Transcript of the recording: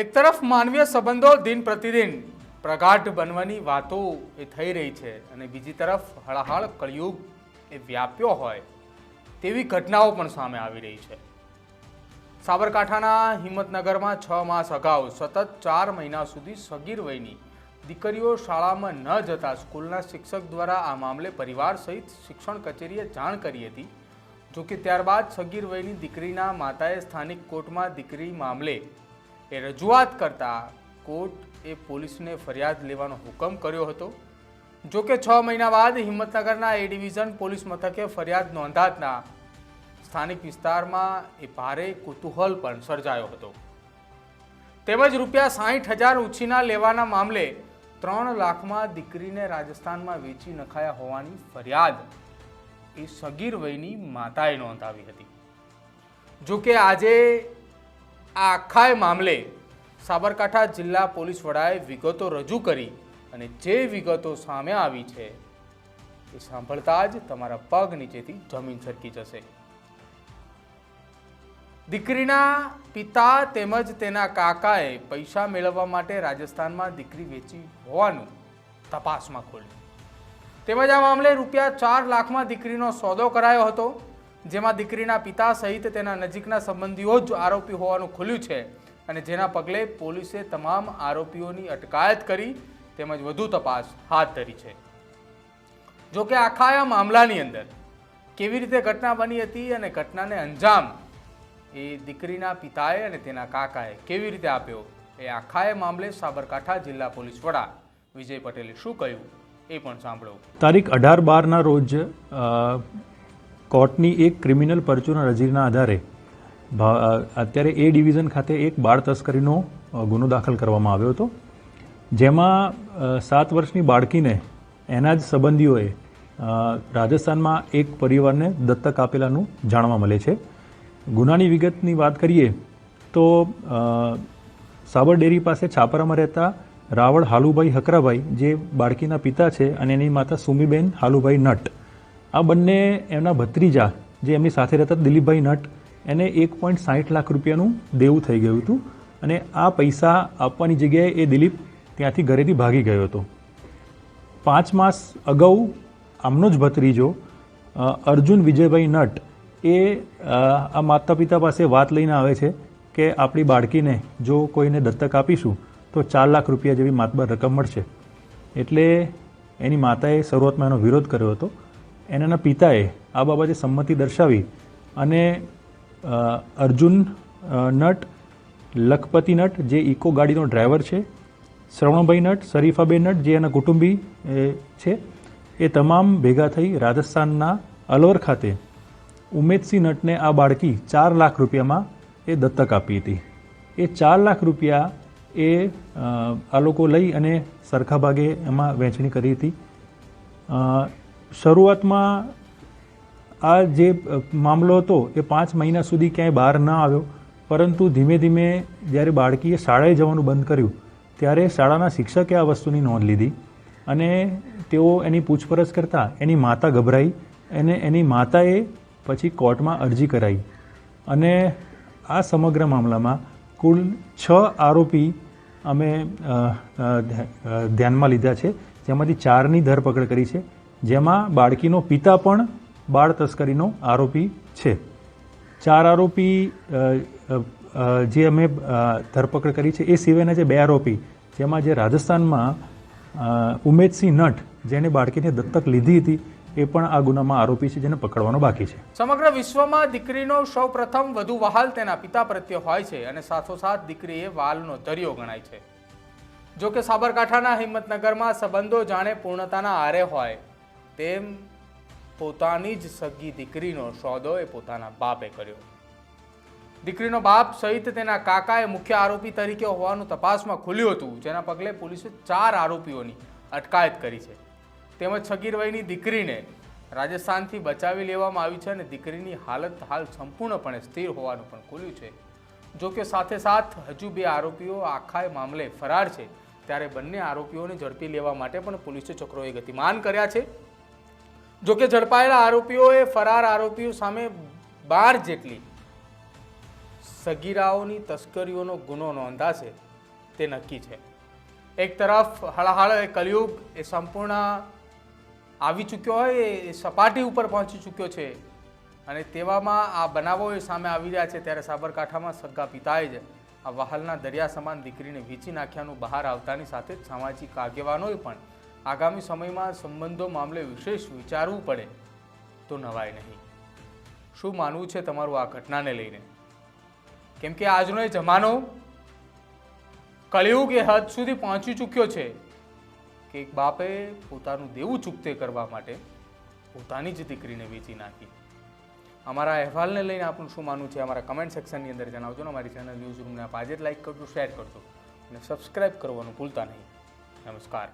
એક તરફ માનવીય સંબંધો દિન પ્રતિદિન પ્રગાઢ બનવાની વાતો એ થઈ રહી છે અને બીજી તરફ હળહળ કળિયુગ એ વ્યાપ્યો હોય તેવી ઘટનાઓ પણ સામે આવી રહી છે. સાબરકાંઠાના હિંમતનગરમાં છ માસ અગાઉ સતત ચાર મહિના સુધી સગીર વયની દીકરીઓ શાળામાં ન જતા સ્કૂલના શિક્ષક દ્વારા આ મામલે પરિવાર સહિત શિક્ષણ કચેરીએ જાણ કરી હતી. જોકે ત્યારબાદ સગીર વયની દીકરીના માતાએ સ્થાનિક કોર્ટમાં દીકરી મામલે એ રજૂઆત કરતા કોર્ટ એ પોલીસને ફરિયાદ લેવાનો હુકમ કર્યો હતો. જો કે છ મહિના બાદ હિંમતનગરના એ ડિવિઝન પોલીસ મથકે ફરિયાદ નોંધાતના સ્થાનિક વિસ્તારમાં એ ભારે કુતૂહલ પણ સર્જાયો હતો. તેમજ રૂપિયા સાહીઠ હજાર ઉછીના લેવાના મામલે ત્રણ લાખમાં દીકરીને રાજસ્થાનમાં વેચી નખાયા હોવાની ફરિયાદ એ સગીર વયની માતાએ નોંધાવી હતી. જો કે આજે આખાય મામલે સાબરકાંઠા જિલ્લા પોલીસ વડાએ વિગતો રજૂ કરી અને જે વિગતો સામે આવી છે એ સાંભળતા જ તમારા પગ નીચેથી જમીન સરકી જશે. દીકરીના પિતા તેમજ તેના કાકાએ પૈસા મેળવવા માટે રાજસ્થાનમાં દીકરી વેચી હોવાનું તપાસમાં ખોલ્યું. તેમજ આ મામલે રૂપિયા ચાર લાખમાં દીકરીનો સોદો કરાયો હતો. જેમાં દીકરીના પિતા સહિત તેના નજીકના સંબંધીઓ જ આરોપી હોવાનું ખુલ્યું છે અને જેના પગલે પોલીસે તમામ આરોપીઓની અટકાયત કરી તેમજ વધુ તપાસ હાથ ધરી છે. જોકે આખા આ મામલાની અંદર કેવી રીતે ઘટના બની હતી અને ઘટનાને અંજામ એ દીકરીના પિતાએ અને તેના કાકાએ કેવી રીતે આપ્યો એ આખાએ મામલે સાબરકાંઠા જિલ્લા પોલીસ વડા વિજય પટેલે શું કહ્યું એ પણ સાંભળો. તારીખ અઢાર બારના રોજ કોર્ટની એક ક્રિમિનલ પરચુના રજીના આધારે અત્યારે એ ડિવિઝન ખાતે એક બાળ તસ્કરીનો ગુનો દાખલ કરવામાં આવ્યો હતો. જેમાં સાત વર્ષની બાળકીને એના જ સંબંધીઓએ રાજસ્થાનમાં એક પરિવારને દત્તક આપેલાનું જાણવા મળે છે. ગુનાની વિગતની વાત કરીએ તો સાબર ડેરી પાસે છાપરામાં રહેતા રાવળ હાલુભાઈ હકરાભાઈ, જે બાળકીના પિતા છે અને એની માતા સુમીબેન હાલુભાઈ નટ આ બંને એમના ભત્રીજા જે એમની સાથે રહેતા દિલીપભાઈ નટ, એને એક પોઈન્ટ સાઠ લાખ રૂપિયાનું દેવું થઈ ગયું હતું અને આ પૈસા આપવાની જગ્યાએ એ દિલીપ ત્યાંથી ઘરેથી ભાગી ગયો હતો. પાંચ માસ અગાઉ આમનો જ ભત્રીજો અર્જુન વિજયભાઈ નટ, એ આ માતા પિતા પાસે વાત લઈને આવે છે કે આપણી બાળકીને જો કોઈને દત્તક આપીશું તો ચાર લાખ રૂપિયા જેવી માતબર રકમ મળશે. એટલે એની માતાએ શરૂઆતમાં એનો વિરોધ કર્યો હતો એના પિતાએ આ બાબતે સંમતિ દર્શાવી અને અર્જુન નટ, લખપતિ નટ, જે ઇકો ગાડીનો ડ્રાઈવર છે, શ્રવણભાઈ નટ, શરીફાબેન નટ, જે એના કુટુંબી છે, એ તમામ ભેગા થઈ રાજસ્થાનના અલવર ખાતે ઉમેદસિંહ નટને આ બાળકી ચાર લાખ રૂપિયામાં એ દત્તક આપી હતી. એ ચાર લાખ રૂપિયા એ આ લોકો લઈ અને સરખા ભાગે એમાં વહેંચણી કરી હતી. શરૂઆતમાં આ જે મામલો હતો, એ પાંચ મહિના સુધી ક્યાંય બહાર ન આવ્યો. પરંતુ ધીમે ધીમે જ્યારે બાળકીએ શાળાએ જવાનું બંધ કર્યું, ત્યારે શાળાના શિક્ષકે આ વસ્તુની નોંધ લીધી અને તેઓ એની પૂછપરછ કરતાં એની માતા ગભરાઈ અને એની માતાએ પછી કોર્ટમાં અરજી કરાવી અને આ સમગ્ર મામલામાં કુલ છ આરોપી અમે ધ્યાનમાં લીધા છે. જેમાંથી ચારની ધરપકડ કરી છે. જેમાં બાળકીનો પિતા પણ બાળ તસ્કરીનો આરોપી છે. ચાર આરોપી જે અમે ધરપકડ કરી છે એ સિવાયના જે બે આરોપી, જેમાં જે રાજસ્થાનમાં ઉમેદસિંહ નટ જેને બાળકીને દત્તક લીધી હતી, એ પણ આ ગુનામાં આરોપી છે જેને પકડવાનો બાકી છે. સમગ્ર વિશ્વમાં દીકરીનો સૌ પ્રથમ વધુ વહાલ તેના પિતા પ્રત્યે હોય છે અને સાથોસાથ દીકરી એ વાલનો દરિયો ગણાય છે. જો કે સાબરકાંઠાના હિંમતનગરમાં સંબંધો જાણે પૂર્ણતાના આરે હોય તેમ પોતાની જ સગી દીકરીનો સોદો એ પોતાના બાપે કર્યો. દીકરીનો બાપ સહિત તેના કાકાએ મુખ્ય આરોપી તરીકે હોવાનું તપાસમાં ખુલ્યું હતું, જેના પગલે પોલીસે ચાર આરોપીઓની અટકાયત કરી છે. તેમજ સગીર વયની દીકરીને રાજસ્થાનથી બચાવી લેવામાં આવી છે અને દીકરીની હાલત હાલ સંપૂર્ણપણે સ્થિર હોવાનું પણ ખુલ્યું છે. જો કે સાથે સાથ હજુ બે આરોપીઓ આખા મામલે ફરાર છે, ત્યારે બંને આરોપીઓને ઝડપી લેવા માટે પણ પોલીસે ચક્રોએ ગતિમાન કર્યા છે. જો કે ઝડપાયેલા આરોપીઓએ ફરાર આરોપીઓ સામે બાર જેટલી સગીરાઓની તસ્કરીઓનો ગુનો નોંધાશે તે નક્કી છે. એક તરફ હળહળ એ કલયુગ એ સંપૂર્ણ આવી ચૂક્યો હોય, એ સપાટી ઉપર પહોંચી ચૂક્યો છે અને તેવામાં આ બનાવો એ સામે આવી રહ્યા છે ત્યારે સાબરકાંઠામાં સગા પિતાએ જ આ વહાલના દરિયા સમાન દીકરીને વીંચી નાખ્યાનું બહાર આવતાની સાથે જ સામાજિક આગેવાનોએ પણ આગામી સમયમાં સંબંધો મામલે વિશેષ વિચારવું પડે તો નવાય નહીં. શું માનવું છે તમારું આ ઘટનાને લઈને? કેમ કે આજનો એ જમાનો કળિયુગ એ હદ સુધી પહોંચી ચૂક્યો છે કે એક બાપે પોતાનું દેવું ચૂકતે કરવા માટે પોતાની જ દીકરીને વેચી નાખી. અમારા અહેવાલને લઈને આપણું શું માનવું છે અમારા કમેન્ટ સેક્શનની અંદર જણાવજો ને અમારી ચેનલ ન્યૂઝ રૂમને આપ આજે જ કરજો, શેર કરજો અને સબસ્ક્રાઈબ કરવાનું ભૂલતા નહીં. નમસ્કાર.